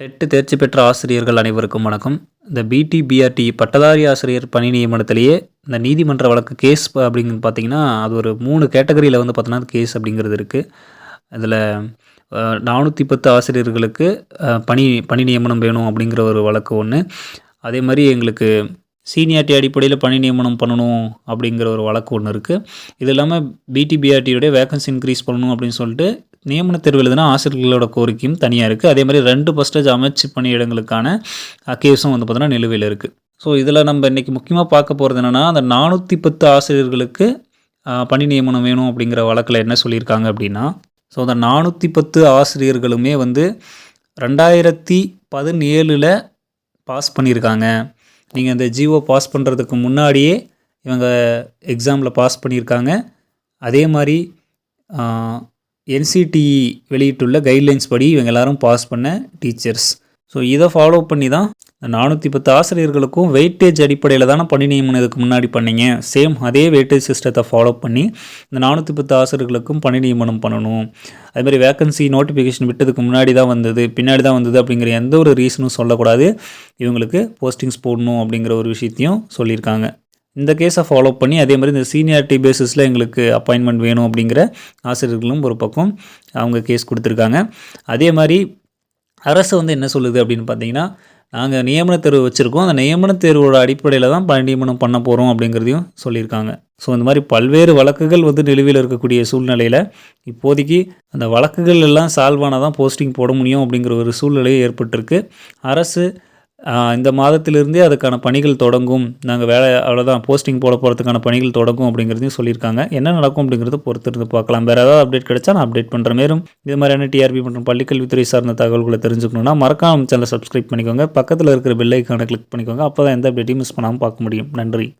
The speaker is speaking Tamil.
டெட்டு தேர்ச்சி பெற்ற ஆசிரியர்கள் அனைவருக்கும் வணக்கம். இந்த பிடி பிஆர்டி பட்டதாரி ஆசிரியர் பணி நியமனத்திலேயே இந்த நீதிமன்ற வழக்கு கேஸ் அப்படின்னு பார்த்தீங்கன்னா அது ஒரு மூணு கேட்டகரியில் வந்து பார்த்தோன்னா கேஸ் அப்படிங்கிறது இருக்குது அதில் நானூற்றி பத்து ஆசிரியர்களுக்கு பணி பணி நியமனம் வேணும் அப்படிங்கிற ஒரு வழக்கு ஒன்று அதே மாதிரி எங்களுக்கு சீனியாரிட்டி அடிப்படையில் பணி நியமனம் பண்ணணும் அப்படிங்கிற ஒரு வழக்கு ஒன்று இருக்குது இது இல்லாமல் பிடிபிஆர்டியோடைய வேகன்சி இன்க்ரீஸ் பண்ணணும் அப்படின்னு சொல்லிட்டு நியமன தேர்வு எழுதுனா ஆசிரியர்களோட கோரிக்கையும் தனியாக இருக்குது அதே மாதிரி ரெண்டு பர்சன்டேஜ் அமைச்சு பணியிடங்களுக்கான கேஸும் வந்து பார்த்தோன்னா நிலுவையில் இருக்குது ஸோ இதில் நம்ம இன்றைக்கி முக்கியமாக பார்க்க போகிறது என்னென்னா அந்த நானூற்றி பத்து ஆசிரியர்களுக்கு பணி நியமனம் வேணும் அப்படிங்கிற வழக்கில் என்ன சொல்லியிருக்காங்க அப்படின்னா ஸோ அந்த நானூற்றி பத்து ஆசிரியர்களுமே வந்து ரெண்டாயிரத்தி பதினேழில் பாஸ் பண்ணியிருக்காங்க. நீங்கள் அந்த ஜிஓ பாஸ் பண்ணுறதுக்கு முன்னாடியே இவங்க எக்ஸாமில் பாஸ் பண்ணியிருக்காங்க. அதே மாதிரி என்சிடிஇ வெளியிட்டுள்ள கைட்லைன்ஸ் படி இவங்க எல்லாரும் பாஸ் பண்ண டீச்சர்ஸ் ஸோ இதை ஃபாலோ பண்ணி தான் இந்த நானூற்றி பத்து ஆசிரியர்களுக்கும் வெயிட்டேஜ் அடிப்படையில் தானே பணி நியமனம் இதுக்கு முன்னாடி பண்ணீங்க. சேம் அதே வெயிட்டேஜ் சிஸ்டத்தை ஃபாலோ பண்ணி இந்த நானூற்றி பத்து ஆசிரியர்களுக்கும் பணி நியமனம் பண்ணணும் அதுமாதிரி வேக்கன்சி நோட்டிஃபிகேஷன் விட்டதுக்கு முன்னாடி தான் வந்தது பின்னாடி தான் வந்தது அப்படிங்கிற எந்த ஒரு ரீசனும் சொல்லக்கூடாது. இவங்களுக்கு போஸ்டிங்ஸ் போடணும் அப்படிங்கிற ஒரு விஷயத்தையும் சொல்லியிருக்காங்க. இந்த கேஸை ஃபாலோ பண்ணி அதே மாதிரி இந்த சீனியாரிட்டி பேசிஸில் எங்களுக்கு அப்பாயின்மெண்ட் வேணும் அப்படிங்கிற ஆசிரியர்களும் ஒரு பக்கம் அவங்க கேஸ் கொடுத்துருக்காங்க. அதே மாதிரி அரசு வந்து என்ன சொல்லுது அப்படின்னு பார்த்தீங்கன்னா நாங்கள் நியமன தேர்வு வச்சுருக்கோம். அந்த நியமன தேர்வோட அடிப்படையில் தான் பணி நியமனம் பண்ண போகிறோம் அப்படிங்கிறதையும் சொல்லியிருக்காங்க. ஸோ இந்த மாதிரி பல்வேறு வழக்குகள் வந்து நிலுவையில் இருக்கக்கூடிய சூழ்நிலையில் இப்போதைக்கு அந்த வழக்குகள் எல்லாம் சால்வ் ஆனால் தான் போஸ்டிங் போட முடியும் அப்படிங்கிற ஒரு சூழ்நிலையும் ஏற்பட்டிருக்கு. அரசு இந்த மாதத்திலிருந்தே அதுக்கான பணிகள் தொடங்கும். நாங்கள் வேலை அவ்வளோதான் போஸ்டிங் போட போகிறதுக்கான பணிகள் தொடங்கும் அப்படிங்கிறதையும் சொல்லியிருக்காங்க. என்ன நடக்கும் அப்படிங்கிறத பொறுத்திருந்து பார்க்கலாம். வேறு ஏதாவது அப்டேட் கிடைச்சா நான் அப்டேட் பண்ணுற மேலும் இது மாதிரியான டிஆர்பி மற்றும் பள்ளிக்கல்வித்துறை சார்ந்த தகவல்களை தெரிஞ்சுக்கணுன்னா மறக்காம சேனலை சப்ஸ்கிரைப் பண்ணிக்கோங்க. பக்கத்தில் இருக்கிற பெல்லைக்கான கிளிக் பண்ணிக்கோங்க. அப்போ தான் எந்த அப்டேட்டையும் மிஸ் பண்ணாமல் பார்க்க முடியும். நன்றி.